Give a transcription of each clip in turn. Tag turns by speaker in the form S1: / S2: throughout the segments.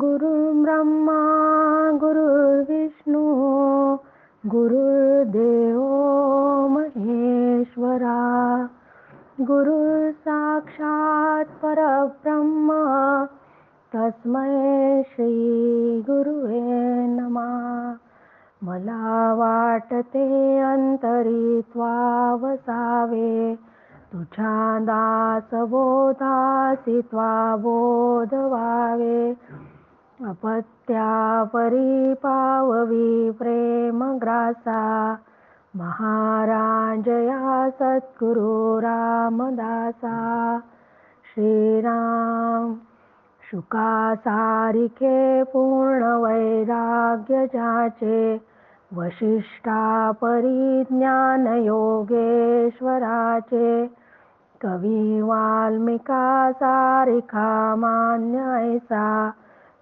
S1: गुरु ब्रह्मा गुरु गुरुर्विष्णू गुरुर्देव महेश्वरा गुरु साक्षात परब्रह्मा तस्मै श्री गुरुवे नमा। मला वाटते अंतरी वसावे तुझ्या दास बोधासी त्वा बोध व्हावे अपत्या परिपाववी प्रेम ग्रासा महाराजया सद्गुरु रामदासा। श्रीराम शुका सारिखे पूर्ण वैराग्य जाचे वशिष्ठा परिज्ञान योगेश्वराचे कवी वाल्मिका सारिखा मान्य ऐसा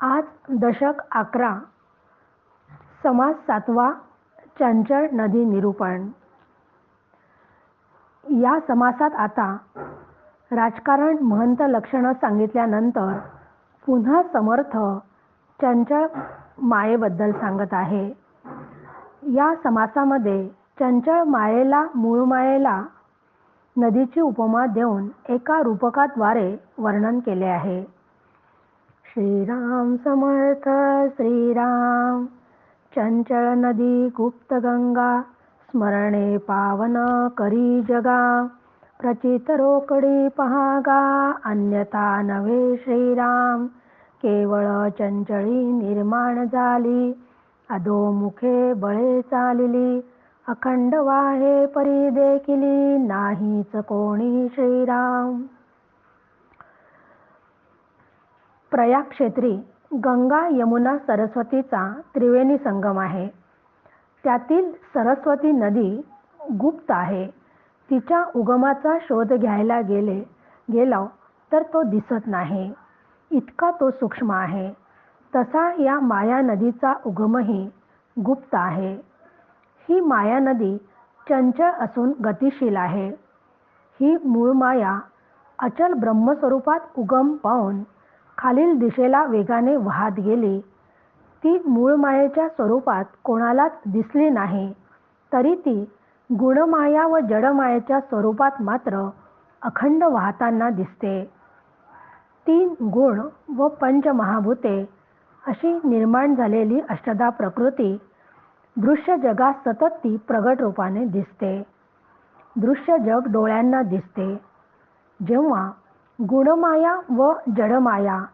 S1: आज दशक अकरा. समाज सातवा चंचळ नदी निरूपण. या समासात आता राजकारण महंत लक्षणं सांगितल्यानंतर पुन्हा समर्थ चंचळ मायेबद्दल सांगत आहे. या समासामध्ये चंचळ मायेला मूळ मायेला नदीची उपमा देऊन एका रूपकाद्वारे वर्णन केले आहे. श्रीराम समर्थ श्रीराम। चंचळ नदी गुप्त गंगा स्मरणे पावन करी जगा। प्रचित रोकडी पहागा अन्यथा नव्हे श्रीराम। केवळ चंचळी निर्माण झाली अधोमुखे बळे चालली। अखंड वाहे परी देखिली नाहीच कोणी श्रीराम। प्रयाग क्षेत्री गंगा यमुना सरस्वतीचा त्रिवेणी संगम आहे. त्यातील सरस्वती नदी गुप्त आहे. तिच्या उगमाचा शोध घ्यायला गेले गेलो तर तो दिसत नाही. इतका तो सूक्ष्म आहे. तसा या माया नदीचा उगमही गुप्त आहे. ही माया नदी चंचल असून गतिशील आहे. ही मूळ माया अचल ब्रह्मस्वरूपात उगम पाहून खालील दिशेला वेगाने वाहत गेली. ती मूळ मायेच्या स्वरूपात कोणालाच दिसली नाही. तरी ती गुणमाया व जडमायेच्या स्वरूपात मात्र अखंड वाहताना दिसते. तीन गुण व पंचमहाभूते अशी निर्माण झालेली अष्टदा प्रकृती दृश्य जगात सतत ती प्रगट रूपाने दिसते. दृश्य जग डोळ्यांना दिसते. जेव्हा गुणमाया व जडमाया.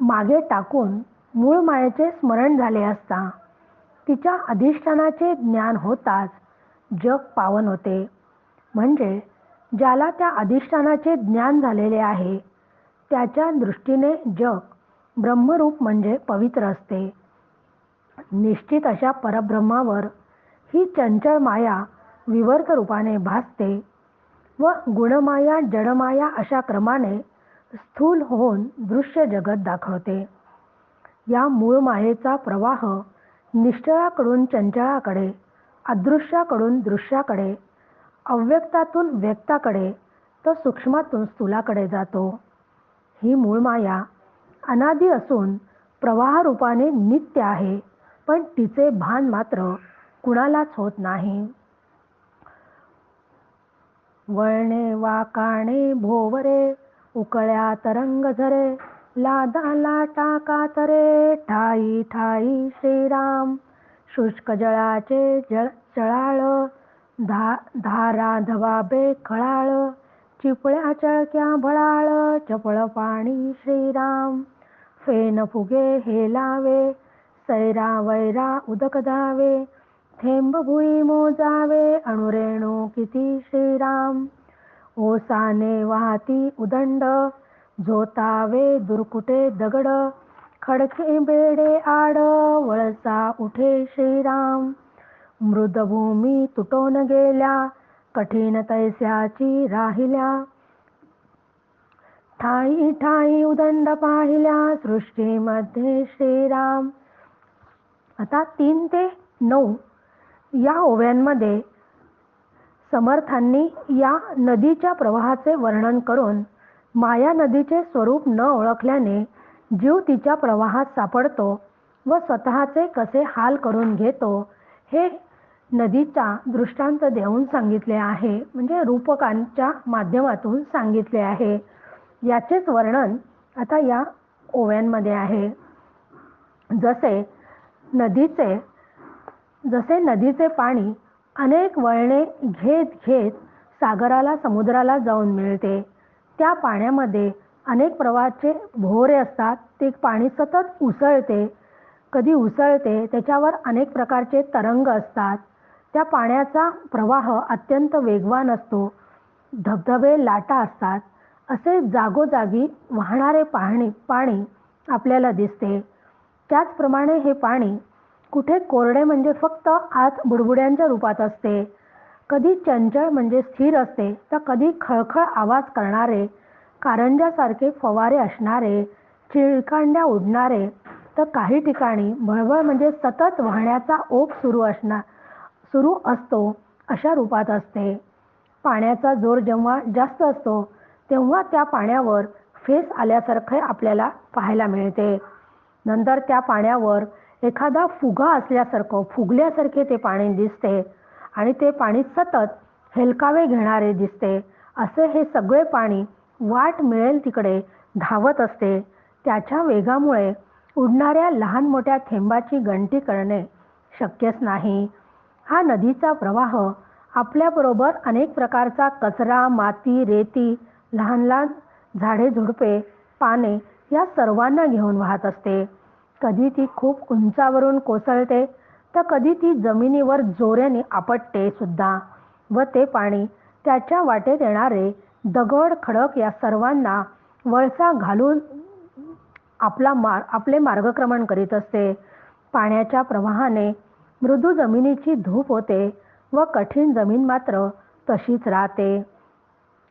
S1: मागे टाकून मूळ मायेचे स्मरण झाले असता तिच्या अधिष्ठानाचे ज्ञान होताच जग पावन होते. म्हणजे ज्याला त्या अधिष्ठानाचे ज्ञान झालेले आहे त्याच्या दृष्टीने जग ब्रह्मरूप म्हणजे पवित्र असते. निश्चित अशा परब्रह्मावर ही चंचल माया विवर्त रूपाने भासते. व गुणमाया जडमाया अशा क्रमाने स्थूल होऊन दृश्य जगत दाखवते. या मूळ मायेचा प्रवाह निश्चळाकडून चंचळाकडे अदृश्याकडून दृश्याकडे अव्यक्तातून व्यक्ताकडे तर सूक्ष्मातून स्थूलाकडे जातो. ही मूळ माया अनादी असून प्रवाहरूपाने नित्य आहे पण तिचे भान मात्र कुणालाच होत नाही. वळणे वाकाणे भोवरे उकळ्या तरंग झरे लादा लाटा कातरे ठाई ठाई श्रीराम. शुष्क जळाचे जळ चळाळ धा धारा धबाबे खळाळ चिपळ्या चळक्या भळाळ चपळ पाणी श्रीराम. फेन फुगे हेलावे सैरा वैरा उदक धावे थेंब भुई मोजावे अणुरेणू किती श्रीराम. ओसाने वाहती उदंड झोतावे दुर्कुटे दगड. खडके बेडे आड वळसा उठे श्रीराम. मृदभूमी तुटून गेल्या कठीण तैस्याची राहिल्या. ठाई ठाई उदंड पाहिल्या सृष्टीमध्ये श्रीराम. आता तीन ते नऊ. या ओव्यांमध्ये समर्थांनी या नदीच्या प्रवाहाचे वर्णन करून माया नदीचे स्वरूप न ओळखल्याने जीव तिच्या प्रवाहात सापडतो व स्वतःचे कसे हाल करून घेतो हे नदीचा दृष्टांत देऊन सांगितले आहे. म्हणजे रूपकांच्या माध्यमातून सांगितले आहे. याचेच वर्णन आता या ओव्यांमध्ये आहे. जसे नदीचे जसे नदीचे पाणी अनेक वळणे घेत घेत सागराला समुद्राला जाऊन मिळते. त्या पाण्यामध्ये अनेक प्रवाहाचे भोवरे असतात. ते पाणी सतत उसळते. कधी उसळते त्याच्यावर अनेक प्रकारचे तरंग असतात. त्या पाण्याचा प्रवाह अत्यंत वेगवान असतो. धबधबे लाटा असतात. असे जागोजागी वाहणारे पाणी पाणी आपल्याला दिसते. त्याचप्रमाणे हे पाणी कुठे कोरडे म्हणजे फक्त आत बुडबुड्यांच्या रूपात असते. कधी चंचळ म्हणजे स्थिर असते तर कधी खळखळ आवाज करणारे कारंजासारखे फवारे असणारे चिळकांड्या उडणारे तर काही ठिकाणी बळबळ म्हणजे सतत वाहण्याचा ओप सुरू असणार सुरू असतो अशा रूपात असते. पाण्याचा जोर जेव्हा जास्त असतो तेव्हा त्या पाण्यावर फेस आल्यासारखे आपल्याला पाहायला मिळते. नंतर त्या पाण्यावर एखादा फुगा असल्यासारखं फुगल्यासारखे ते पाणी दिसते आणि ते पाणी सतत हेलकावे घेणारे दिसते. असे हे सगळे पाणी वाट मिळेल तिकडे धावत असते. त्याच्या वेगामुळे उडणाऱ्या लहान मोठ्या थेंबाची गणती करणे शक्यच नाही. हा नदीचा प्रवाह आपल्याबरोबर अनेक प्रकारचा कचरा माती रेती लहान लहान झाडे झुडपे पाने या सर्वांना घेऊन वाहत असते. कधी ती खूप उंचावरून कोसळते तर कधी ती जमिनीवर जोऱ्याने आपटते सुद्धा. व ते पाणी त्याच्या वाटेत येणारे दगड खडक या सर्वांना वळसा घालून आपला मार आपले मार्गक्रमण करीत असते. पाण्याच्या प्रवाहाने मृदू जमिनीची धूप होते व कठीण जमीन मात्र तशीच राहते.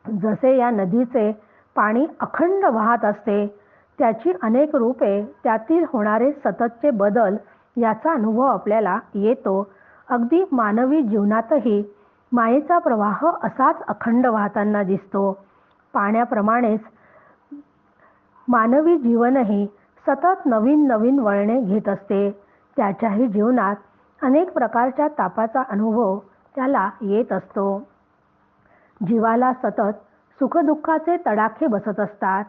S1: जसे या नदीचे पाणी अखंड वाहत असते त्याची अनेक रूपे त्यातील होणारे सततचे बदल याचा अनुभव आपल्याला येतो. अगदी मानवी जीवनातही मायेचा प्रवाह असाच अखंड वाहताना दिसतो. पाण्याप्रमाणेच मानवी जीवनही सतत नवीन नवीन वळणे घेत असते. त्याच्याही जीवनात अनेक प्रकारच्या तापाचा अनुभव त्याला येत असतो. जीवाला सतत सुखदुःखाचे तडाखे बसत असतात.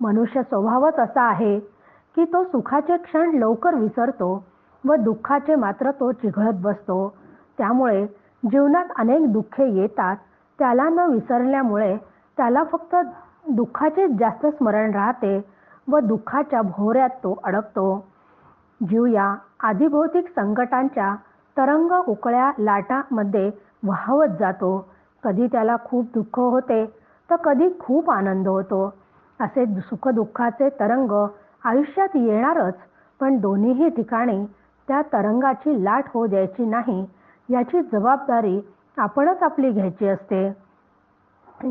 S1: मनुष्य स्वभावच असा आहे की तो सुखाचे क्षण लवकर विसरतो व दुःखाचे मात्र तो चिघळत बसतो. त्यामुळे जीवनात अनेक दुःखे येतात. त्याला न विसरल्यामुळे त्याला फक्त दुःखाचेच जास्त स्मरण राहते व दुःखाच्या भोवऱ्यात तो अडकतो. जीव या आदिभौतिक संकटांच्या तरंग उकळ्या लाटामध्ये वाहवत जातो. कधी त्याला खूप दुःख होते तर कधी खूप आनंद होतो. असे सुखदुःखाचे तरंग आयुष्यात येणारच पण दोन्हीही ठिकाणी त्या तरंगाची लाट होऊ द्यायची नाही याची जबाबदारी आपणच आपली घ्यायची असते.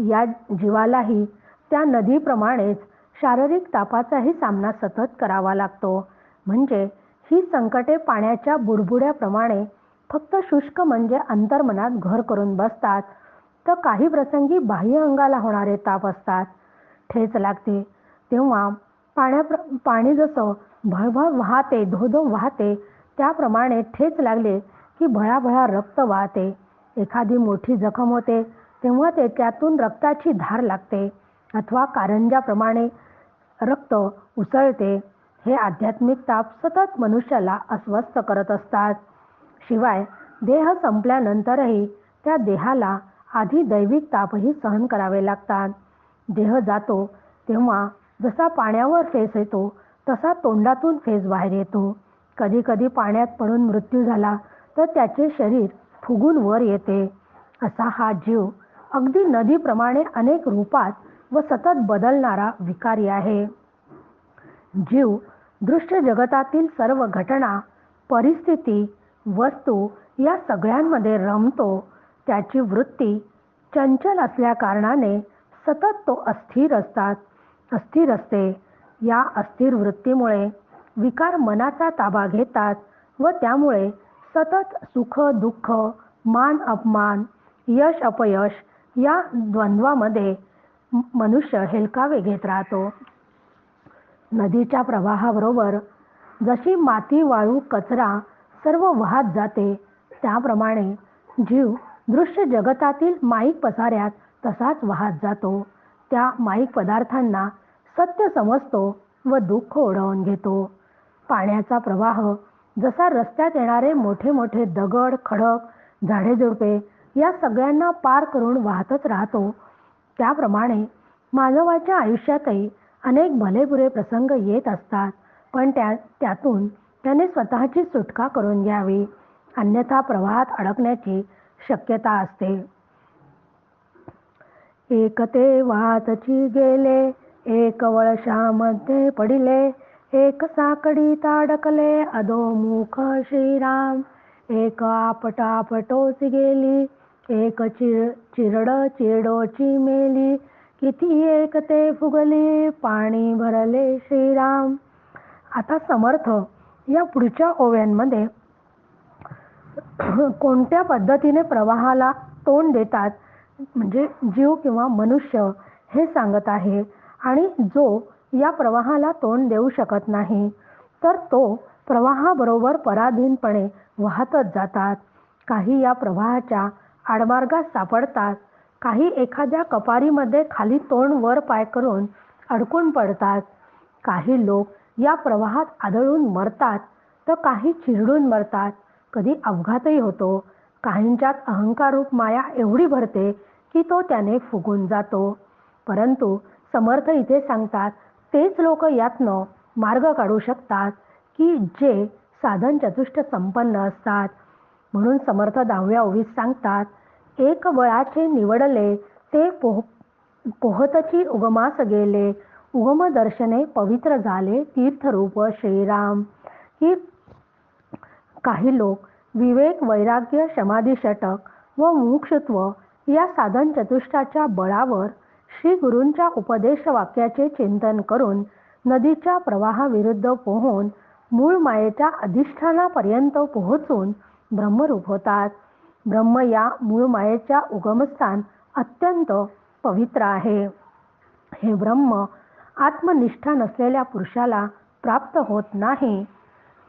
S1: या जीवालाही त्या नदीप्रमाणेच शारीरिक तापाचाही सामना सतत करावा लागतो. म्हणजे ही संकटे पाण्याच्या बुडबुड्याप्रमाणे फक्त शुष्क म्हणजे अंतर्मनात घर करून बसतात तर काही प्रसंगी बाह्य अंगाला होणारे ताप असतात. ठेच लागते. तेव्हा पाण्या पाणी जसं भळभळ वाहते धोधो वाहते त्याप्रमाणे ठेच लागले की भळाभळा रक्त वाहते. एखादी मोठी जखम होते तेव्हा ते त्यातून रक्ताची धार लागते अथवा कारंजाप्रमाणे रक्त उसळते. हे आध्यात्मिक ताप सतत मनुष्याला अस्वस्थ करत असतात. शिवाय देह संपल्यानंतरही त्या देहाला आधी दैविक तापही सहन करावे लागतात. देह जातो तेव्हा जसा पाण्यावर फेस येतो तसा तोंडातून फेस बाहेर येतो. कधी कधी पाण्यात पडून मृत्यू झाला तर त्याचे शरीर फुगून वर येते. असा हा जीव अगदी नदीप्रमाणे अनेक रूपात व सतत बदलणारा विकारी आहे. जीव दृश्य जगतातील सर्व घटना परिस्थिती वस्तू या सगळ्यांमध्ये रमतो. त्याची वृत्ती चंचल असल्या कारणाने सतत तो अस्थिर असतात. अस्थिर असते. या अस्थिर वृत्तीमुळे विकार मनाचा ताबा घेतात व त्यामुळे सतत सुख दुःख मान अपमान यश अपयश या द्वंद्वामध्ये मनुष्य हेलकावे घेत राहतो. नदीच्या प्रवाहाबरोबर जशी माती वाळू कचरा सर्व वाहत जाते त्याप्रमाणे जीव दृश्य जगतातील माईक पसाऱ्यात तसाच वाहत जातो. त्या माईक पदार्थांना सत्य समजतो व दुःख ओढवून घेतो. पाण्याचा प्रवाह जसा रस्त्यात येणारे मोठे मोठे दगड खडक झाडे झुडपे या सगळ्यांना पार करून वाहतच राहतो. त्याप्रमाणे मानवाच्या आयुष्यातही अनेक भलेबुरे प्रसंग येत असतात पण त्या त्यातून त्याने स्वतःची सुटका करून घ्यावी. अन्यथा प्रवाहात अडकण्याची शक्यता असते. एक ते वातची गेले एक वळशामध्ये पडिले एक साकडी ताडकले अधोमुख श्रीराम. एक आपटापटोच गेली एक चिर चिरड चिरडोची मेली. किती एक ते फुगली पाणी भरले श्रीराम. आता समर्थ या पुढच्या ओव्यांमध्ये कोणत्या पद्धतीने प्रवाहाला तोंड देतात? म्हणजे जीव किंवा मनुष्य हे सांगत आहे. आणि जो या प्रवाहाला तोंड देऊ शकत नाही तर तो प्रवाहाबरोबर पराधीनपणे वाहतच जातात. काही या प्रवाहाच्या आडमार्गात सापडतात काही एखाद्या कपारीमध्ये खाली तोंड वर पाय करून अडकून पडतात. काही लोक या प्रवाहात आदळून मरतात तर काही चिरडून मरतात. कधी अपघातही होतो. काहींच्यात अहंकाररूप माया एवढी भरते की तो त्याने फुगून जातो. परंतु समर्थ इथे सांगतात तेच लोक यातनं मार्ग काढू शकतात की जे साधन चतुष्ट संपन्न असतात. म्हणून समर्थ दहाव्या ओवीत सांगतात एक वळाचे निवडले ते पोह पोहतची उगमास गेले. उगम दर्शने पवित्र झाले तीर्थरूप श्रीराम. ही काही लोक विवेक वैराग्य समाधी षटक व मुक्षत्व या साधन चतुष्टाच्या बळावर श्री गुरूंच्या उपदेश वाक्याचे चिंतन करून नदीच्या प्रवाहाविरुद्ध पोहून मूळ मायेच्या अधिष्ठानापर्यंत पोहोचून ब्रह्मरूप होतात. ब्रह्म या मूळ मायेच्या उगमस्थान अत्यंत पवित्र आहे. हे ब्रह्म आत्मनिष्ठा नसलेल्या पुरुषाला प्राप्त होत नाही.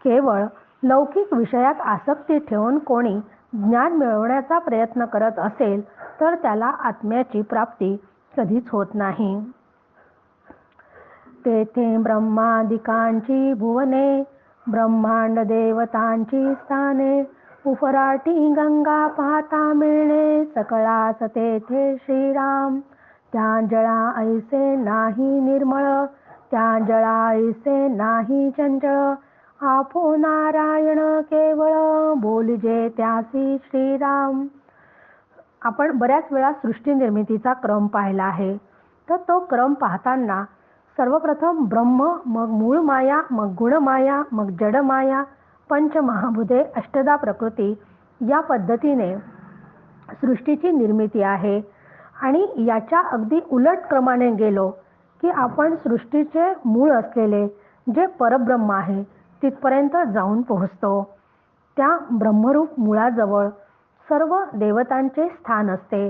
S1: केवळ लौकिक विषयात आसक्ती ठेवून कोणी ज्ञान मिळवण्याचा प्रयत्न करत असेल तर त्याला आत्म्याची प्राप्ती कधीच होत नाही. तेथे ब्रह्मादिकांची भुवने ब्रह्मांड देवतांची स्थाने उफराटी गंगा पाहता मिळणे सकळास तेथे श्रीराम. त्या जळा ऐसे नाही निर्मळ त्या जळा ऐसे नाही चंचळ आपो नारायण केवळ बोलजे त्यासी श्रीराम. आपण बऱ्याच वेळा सृष्टी निर्मितीचा क्रम पाहिला आहे. तर तो क्रम पाहताना सर्वप्रथम ब्रह्म मग मूळ माया मग गुणमाया मग जडमाया पंचमहाभूते अष्टदा प्रकृती या पद्धतीने सृष्टीची निर्मिती आहे. आणि याच्या अगदी उलट क्रमाने गेलो की आपण सृष्टीचे मूळ असलेले जे परब्रह्म आहे तिथपर्यंत जाऊन पोहोचतो. त्या ब्रह्मरूप मुळाजवळ सर्व देवतांचे स्थान असते.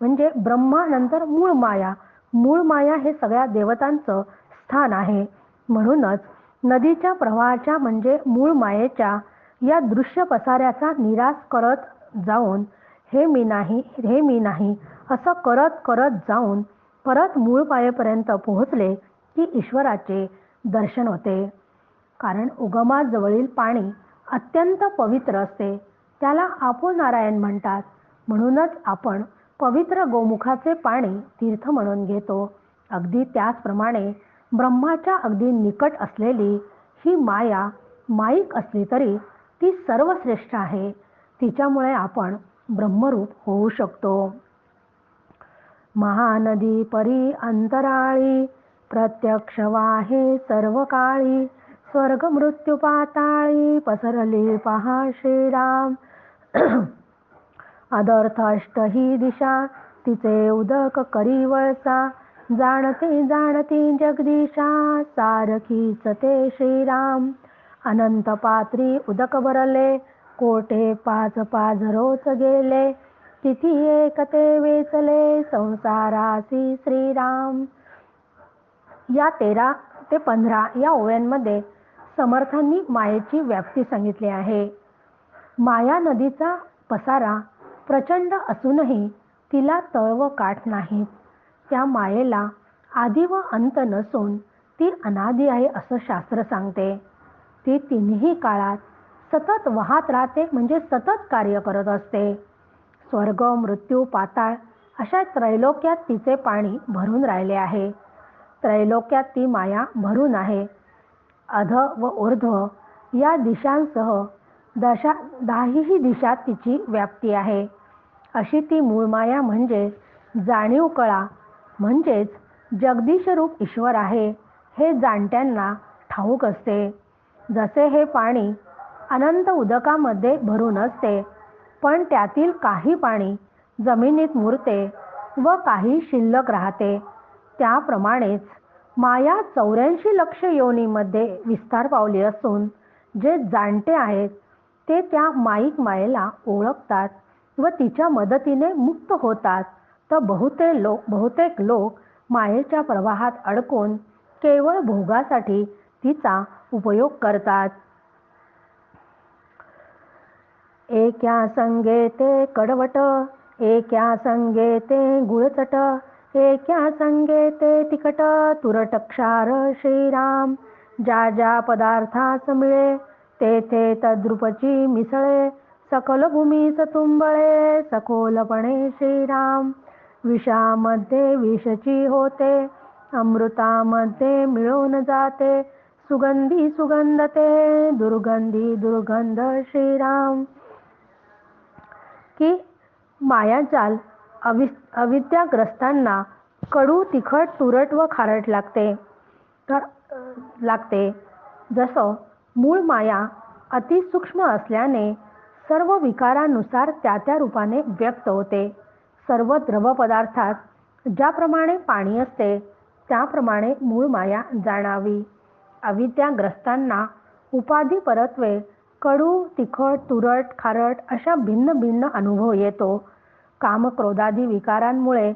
S1: म्हणजे ब्रह्मानंतर मूळ माया. मूळ माया हे सगळ्या देवतांचं स्थान आहे. म्हणूनच नदीच्या प्रवाहाच्या म्हणजे मूळ मायेच्या या दृश्य पसाऱ्याचा निराश करत जाऊन हे मी नाही हे मी नाही असं करत करत जाऊन परत मूळ पायेपर्यंत पोहोचले की ईश्वराचे दर्शन होते. कारण उगमाजवळील पाणी अत्यंत पवित्र असते. त्याला आपो नारायण म्हणतात. म्हणूनच आपण पवित्र गोमुखाचे पाणी तीर्थ म्हणून घेतो. अगदी त्याचप्रमाणे ब्रह्माच्या अगदी निकट असलेली ही माया माईक असली तरी ती सर्वश्रेष्ठ आहे. तिच्यामुळे आपण ब्रह्मरूप होऊ शकतो. महानदी परी अंतराळी प्रत्यक्ष वाहे सर्व काळी स्वर्ग मृत्यू पाताळी पसरली पहा श्रीराम. अदर्थ अष्ट ही दिशा तिचे उदक करी वळसा जाणती जाणती जगदीशा सारखीच ते श्रीराम. अनंत पात्री उदक भरले कोटे पाच पाच रोज गेले. तिथी एक ते वेचले संसारासी श्रीराम. या तेरा ते पंधरा या ओव्यांमध्ये समर्थांनी मायेची व्याप्ती सांगितली आहे. माया नदीचा पसारा प्रचंड असूनही तिला तळ व काठ नाहीत त्या मायेला आधी व अंत नसून ती अनादी आहे असं शास्त्र सांगते. ती तिन्ही काळात सतत वाहत राहते म्हणजे सतत कार्य करत असते. स्वर्ग मृत्यू पाताळ अशा त्रैलोक्यात तिचे पाणी भरून राहिले आहे. त्रैलोक्यात ती माया भरून आहे. अध व ऊर्ध्व या दिशांसह दशा दहाही दिशा तिची व्याप्ती आहे. अशी ती मूळ माया म्हणजे जाणीव कळा म्हणजेच जगदीशरूप ईश्वर आहे हे जाणत्यांना ठाऊक असते. जसे हे पाणी अनंत उदकामध्ये भरून असते पण त्यातील काही पाणी जमिनीत मुरते व काही शिल्लक राहते. त्याप्रमाणेच माया चौऱ्याऐंशी लक्ष योनीमध्ये विस्तार पावली असून जे जाणते आहेत ते त्या माईक मायेला ओळखतात व तिच्या मदतीने मुक्त होतात. तर बहुतेक लोक बहुतेक लोक मायेच्या प्रवाहात अडकून केवळ भोगासाठी तिचा उपयोग करतात. एक्या संगे ते कडवट एक्या संगे ते गुळचट एक्या संगे ते तिकट तुरट क्षार श्रीराम. ज्या ज्या पदार्थास मिळे तेथे तद्रुपची मिसळे. सकल भूमीच तुंबळे सखोलपणे श्रीराम. विषामध्ये विषची होते अमृतामध्ये मिळून जाते. सुगंधी सुगंध ते दुर्गंधी दुर्गंध श्रीराम. की मायाजाल अवि अविद्याग्रस्तांना कडू तिखट तुरट व खारट लागते. तर लागते. जसं मूळ माया अतिसूक्ष्म असल्याने सर्व विकारानुसार त्या त्या रूपाने व्यक्त होते. सर्व द्रव पदार्थात ज्याप्रमाणे पाणी असते त्याप्रमाणे मूळ माया जाणावी. अविद्याग्रस्तांना उपाधी परत्वे कडू तिखट तुरट खारट अशा भिन्न भिन्न अनुभव येतो. कामक्रोधादी विकारांमुळे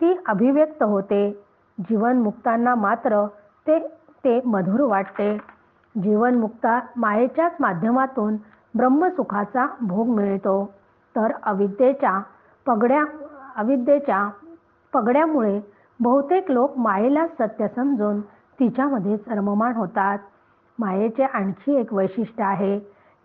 S1: ती अभिव्यक्त होते. जीवनमुक्तांना मात्र ते ते मधुर वाटते. जीवनमुक्ता मायेच्याच माध्यमातून ब्रह्मसुखाचा भोग मिळतो. तर अविद्येच्या पगड्या अविद्येच्या पगड्यामुळे बहुतेक लोक मायेला सत्य समजून तिच्यामध्ये रममाण होतात. मायेचे आणखी एक वैशिष्ट्य आहे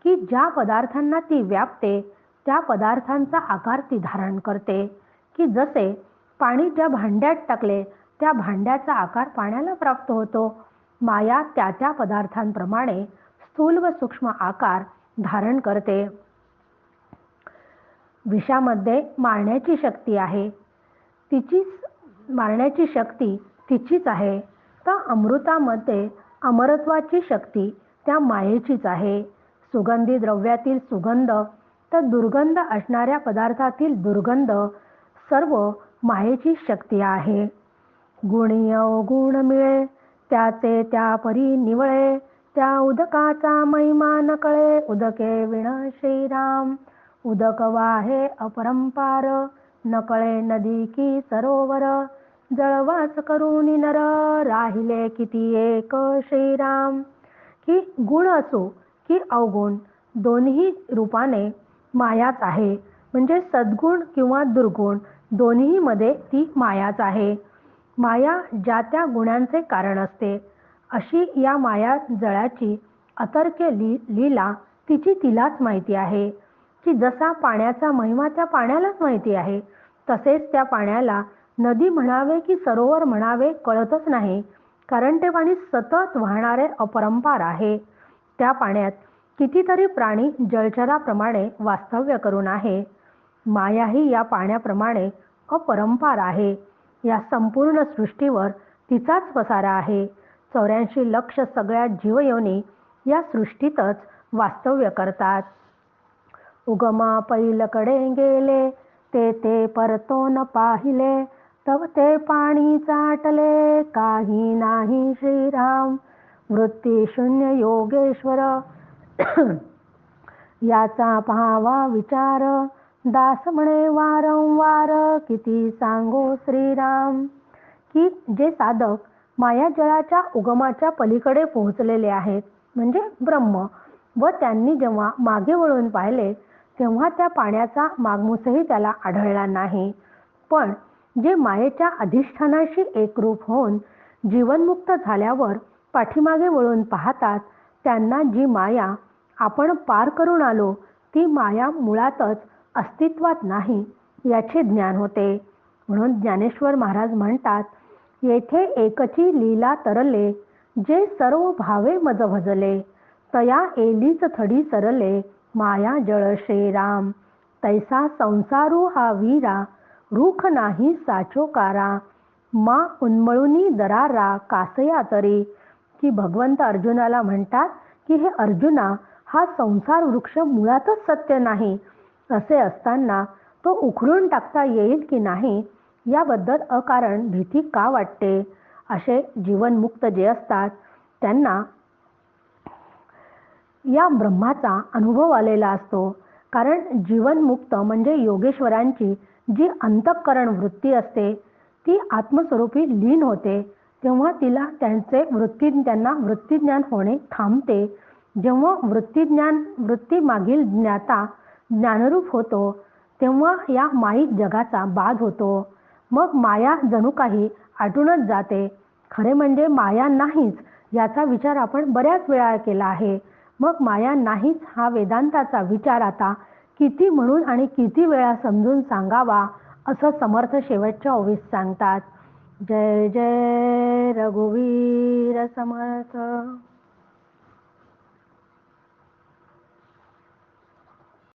S1: की ज्या पदार्थांना ती व्यापते त्या पदार्थांचा आकार ती धारण करते. की जसे पाणी ज्या भांड्यात टाकले त्या भांड्याचा आकार पाण्याला प्राप्त होतो. माया त्या त्या पदार्थांप्रमाणे स्थूल व सूक्ष्म आकार धारण करते. विषामध्ये मारण्याची शक्ती आहे. तिचीच मारण्याची शक्ती तिचीच आहे. तर अमृतामध्ये अमरत्वाची शक्ती त्या मायेचीच आहे. सुगंधी द्रव्यातील सुगंध तर दुर्गंध असणाऱ्या पदार्थातील दुर्गंध सर्व मायेची शक्ती आहे. गुणीय गुण मिळे त्याचे त्या परी निवळे त्या उदकाचा महिमा न कळे उदके विण श्रीराम. उदक वाहे अपरंपार नकळे नदी की सरोवर. जळवास करून नर राहिले किती एक श्रीराम. की गुण असो की अवगुण दोन्ही रूपाने मायाच आहे. म्हणजे सद्गुण किंवा दुर्गुण दोन्हीमध्ये ती मायाच आहे. माया ज्या त्या गुणांचे कारण असते अशी या माया जळाची अतर्क्य ली लीला तिची तिलाच माहिती आहे. की जसा पाण्याचा महिमा त्या पाण्यालाच माहिती आहे तसेच त्या पाण्याला नदी म्हणावे की सरोवर म्हणावे कळतच नाही कारण ते पाणी सतत वाहणारे अपरंपार आहे. त्या पाण्यात कितीतरी प्राणी जलचराप्रमाणे वास्तव्य करून आहे. मायाही या पाण्याप्रमाणे अपरंपार आहे. या संपूर्ण सृष्टीवर तिचाच पसारा आहे. चौऱ्याऐंशी लक्ष सगळ्या जीवयोनी या सृष्टीतच वास्तव्य करतात. उगमा पैलकडे गेले ते ते परतोन पाहिले तव ते पाणी चाटले काही नाही श्रीराम. वृत्ती शून्य योगेश्वर याचा पहावा विचार. दास म्हणे वारंवार किती सांगो श्रीराम. की जे साधक मायाजळाच्या उगमाच्या पलीकडे पोहोचलेले आहेत म्हणजे ब्रह्म व त्यांनी जेव्हा मागे वळून पाहिले तेव्हा त्या पाण्याचा मागमूसही त्याला आढळला नाही. पण जे मायेच्या अधिष्ठानाशी एकरूप होऊन जीवनमुक्त झाल्यावर पाठीमागे वळून पाहतात त्यांना जी माया आपण पार करून आलो ती माया मुळातच अस्तित्वात नाही याचे ज्ञान होते. म्हणून ज्ञानेश्वर महाराज म्हणतात येथे एकची लीला तरले जे सर्व भावे मज भजले. तया एलीच थडी सरले माया जळ श्रीराम तैसा संसारू हा वीरा रूख नाही साचोकारा मा उन्मळुनी दरारा कासया तरी. की भगवंत अर्जुनाला म्हणतात की हे अर्जुना हा संसार वृक्ष मुळातच सत्य नाही असे असताना तो उखडून टाकता येईल की नाही याबद्दल अकारण भीती का वाटते? असे जीवनमुक्त जे असतात त्यांना या ब्रह्माचा अनुभव आलेला असतो. कारण जीवनमुक्त म्हणजे योगेश्वरांची जी अंतःकरण वृत्ती असते ती आत्मस्वरूपी लीन होते तेव्हा तिला त्यांचे वृत्ती त्यांना वृत्तीज्ञान होणे थांबते. जेव्हा वृत्तीज्ञान वृत्ती मागील ज्ञाता ज्ञानरूप होतो तेव्हा या माईक जगाचा बाध होतो. मग माया जणू काही आटूनच जाते. खरे म्हणजे माया नाहीच याचा विचार आपण बऱ्याच वेळा केला आहे. मग माया नाहीच हा वेदांताचा विचार आता किती म्हणून आणि किती वेळा समजून सांगावा असं समर्थ शेवटच्या ओवीस सांगतात. जय जय रघुवीर समर्थ.